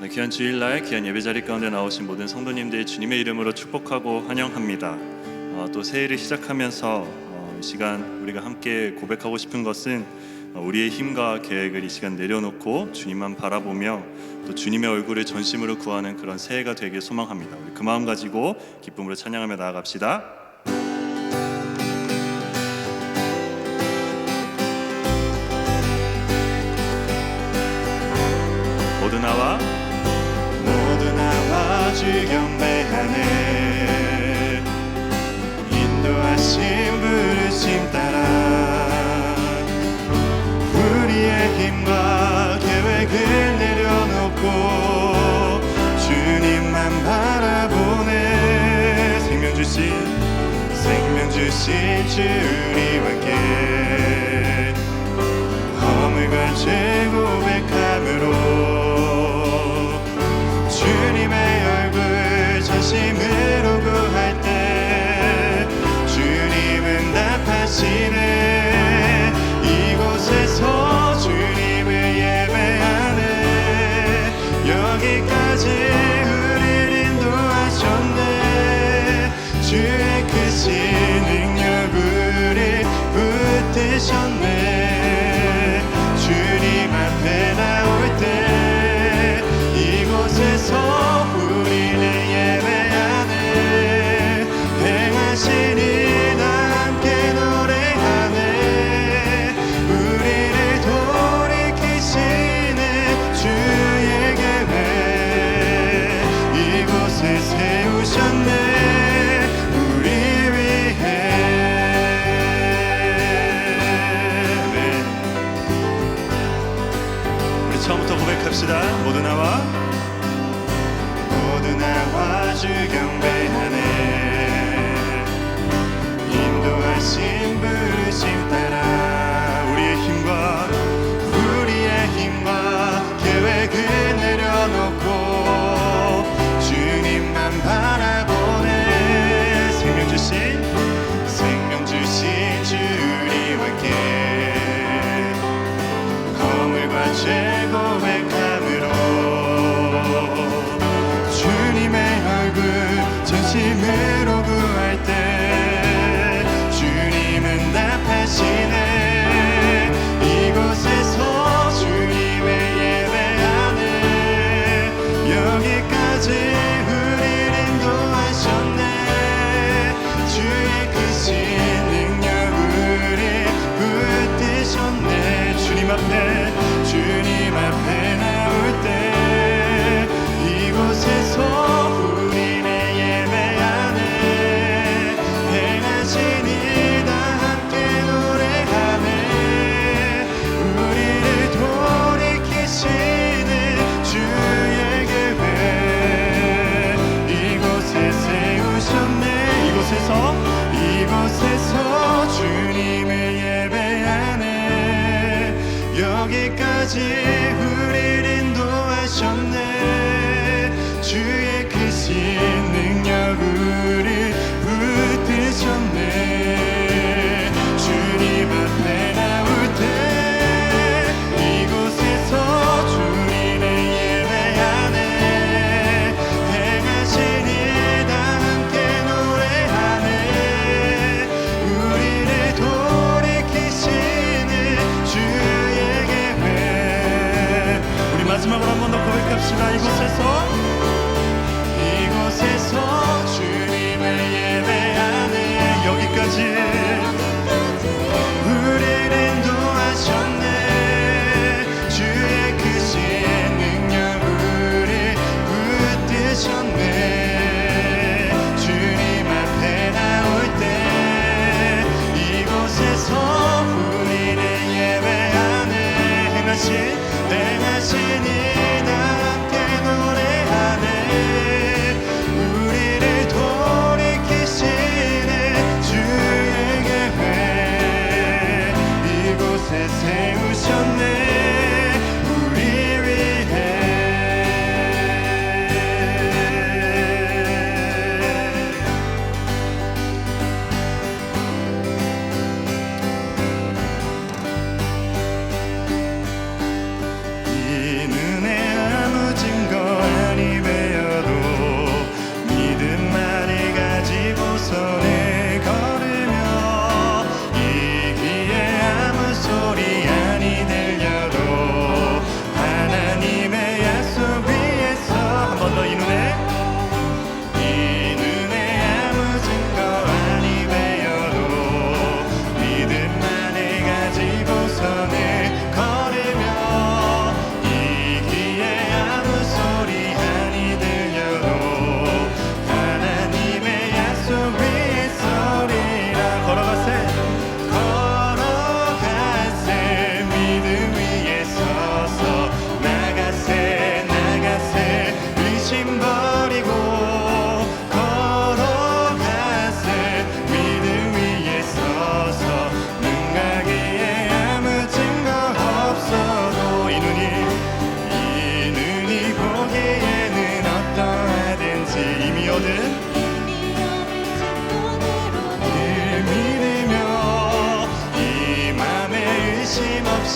네, 귀한 주일날 귀한 예배 자리 가운데 나오신 모든 성도님들 주님의 이름으로 축복하고 환영합니다. 어, 또 새해를 시작하면서 어, 이 시간 우리가 함께 고백하고 싶은 것은 어, 우리의 힘과 계획을 이 시간 내려놓고 주님만 바라보며 또 주님의 얼굴을 전심으로 구하는 그런 새해가 되길 소망합니다. 우리 그 마음 가지고 기쁨으로 찬양하며 나아갑시다. to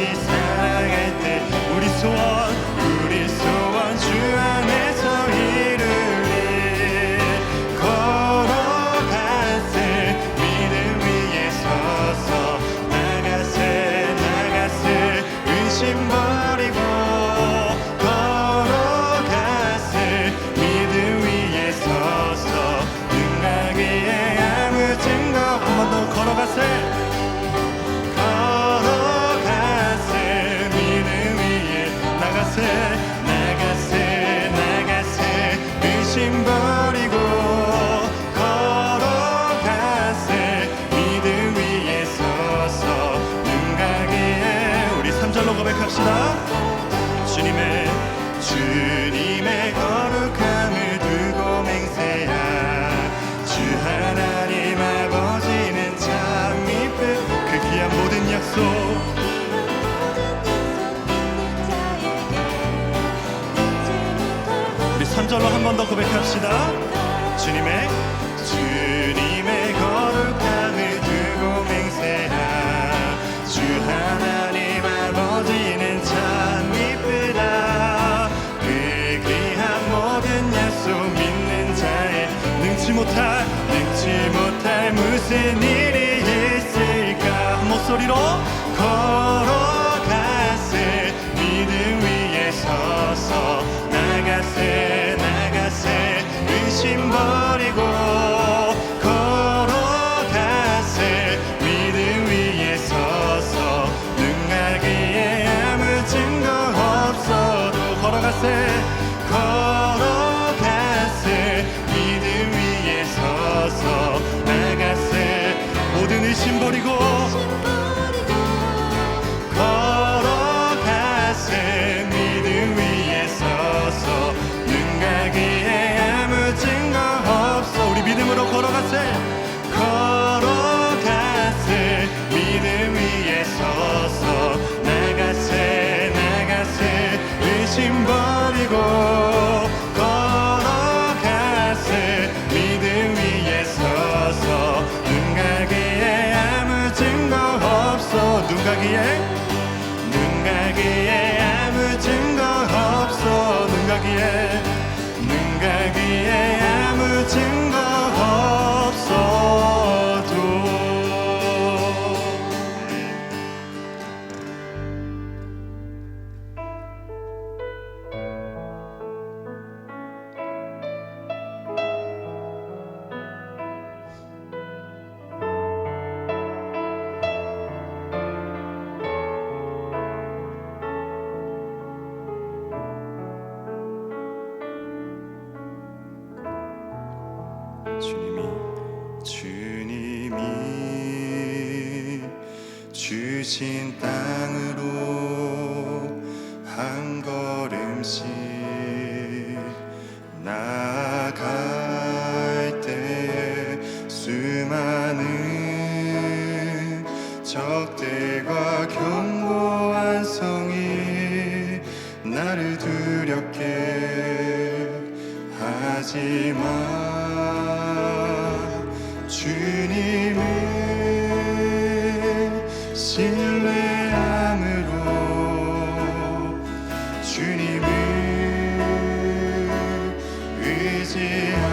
같이 사랑할 때 우리 소원 말로 고백합시다. 주님의 주님의 거룩함을 두고 맹세하 주 하나님 아버지는 참 미쁘 그 귀한 모든 약속 우리 3절로 한 번 더 고백합시다. 주님의 Oh. go. 계신 땅으로 한 걸음씩 하나님을 의지하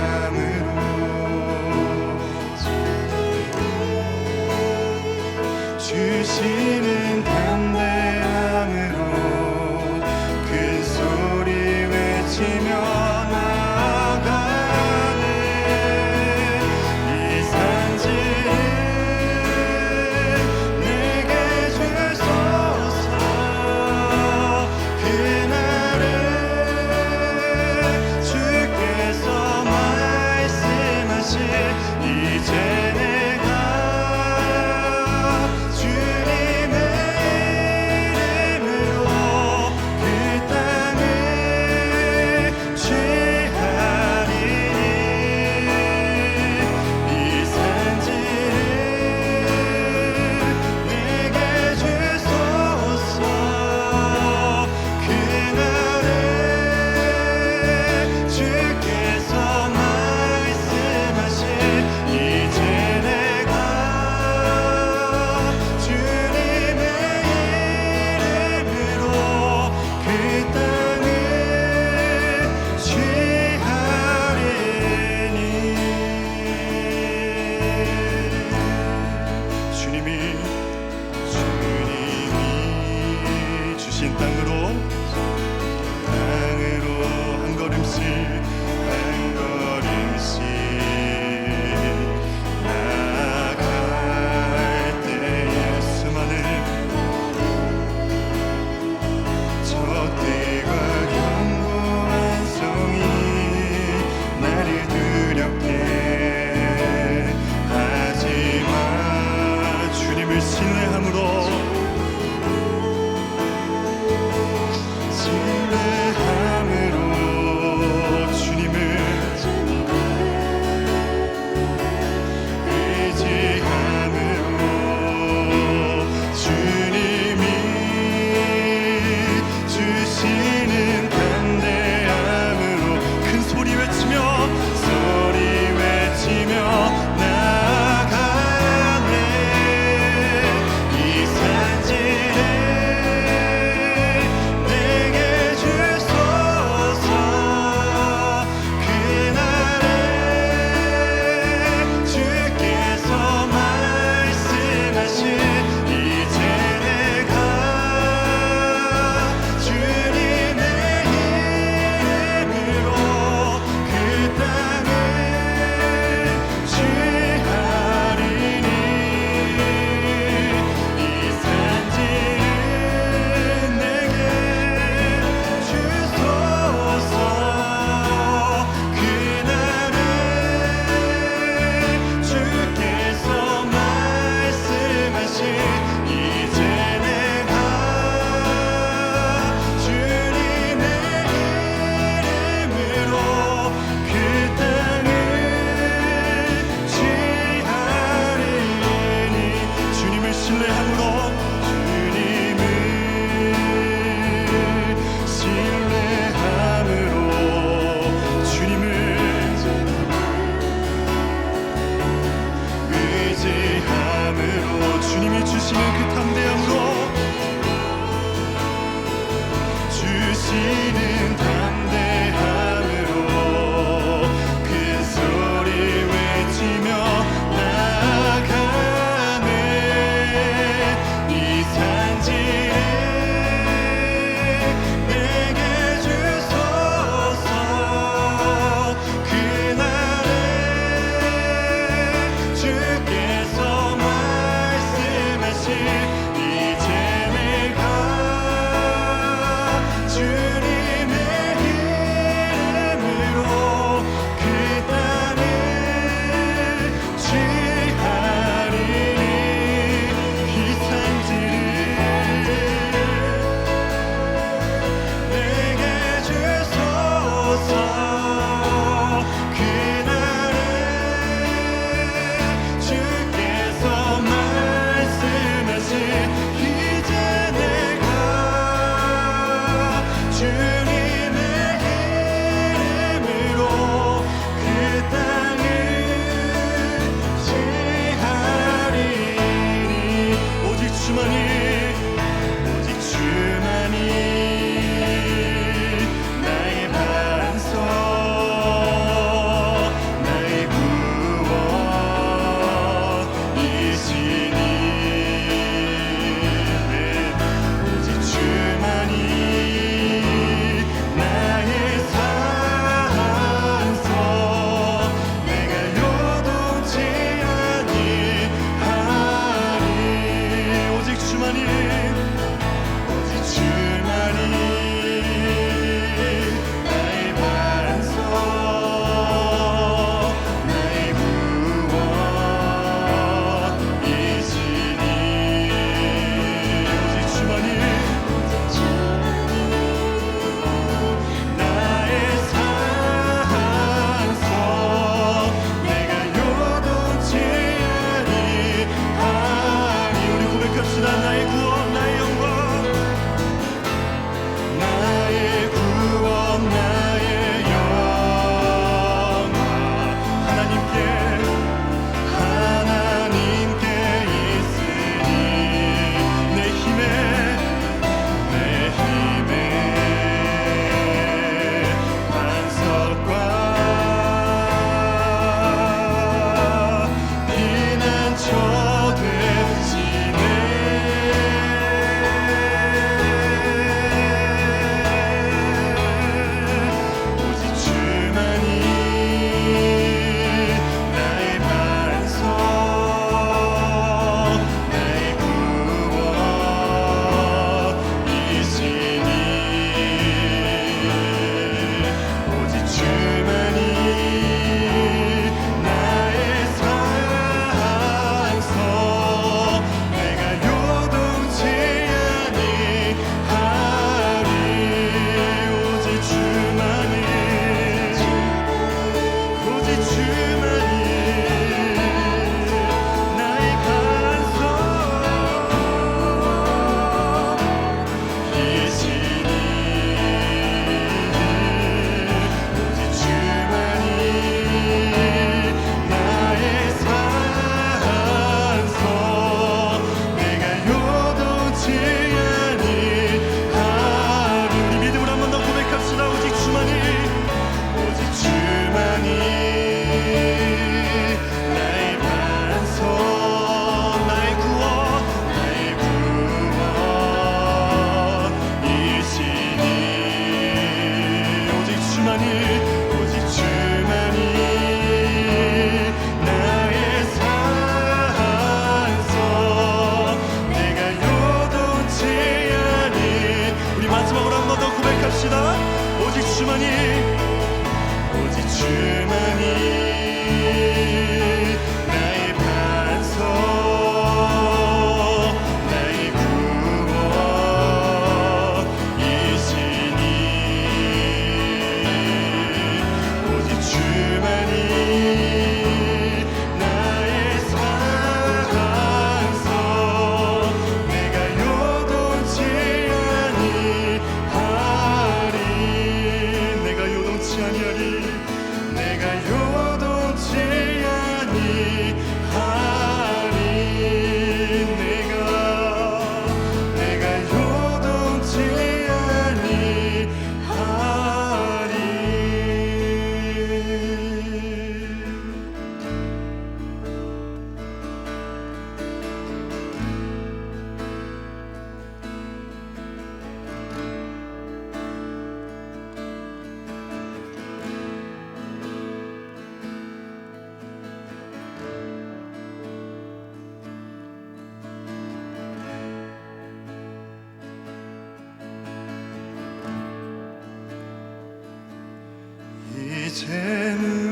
이제는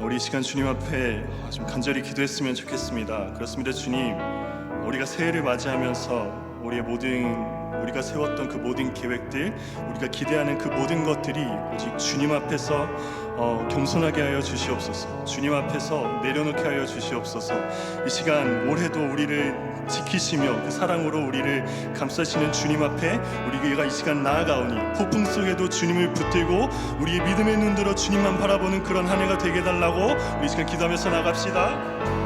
우리 이 시간 주님 앞에 좀 간절히 기도했으면 좋겠습니다. 그렇습니다, 주님. 우리가 새해를 맞이하면서 우리의 모든 우리가 세웠던 그 모든 계획들, 우리가 기대하는 그 모든 것들이 오직 주님 앞에서 어, 겸손하게 하여 주시옵소서. 주님 앞에서 내려놓게 하여 주시옵소서. 이 시간 올해도 우리를 지키시며 그 사랑으로 우리를 감싸시는 주님 앞에 우리가 이 시간 나아가오니 폭풍 속에도 주님을 붙들고 우리의 믿음의 눈 들어 주님만 바라보는 그런 한 해가 되게 해달라고 우리 이 시간 기도하면서 나갑시다.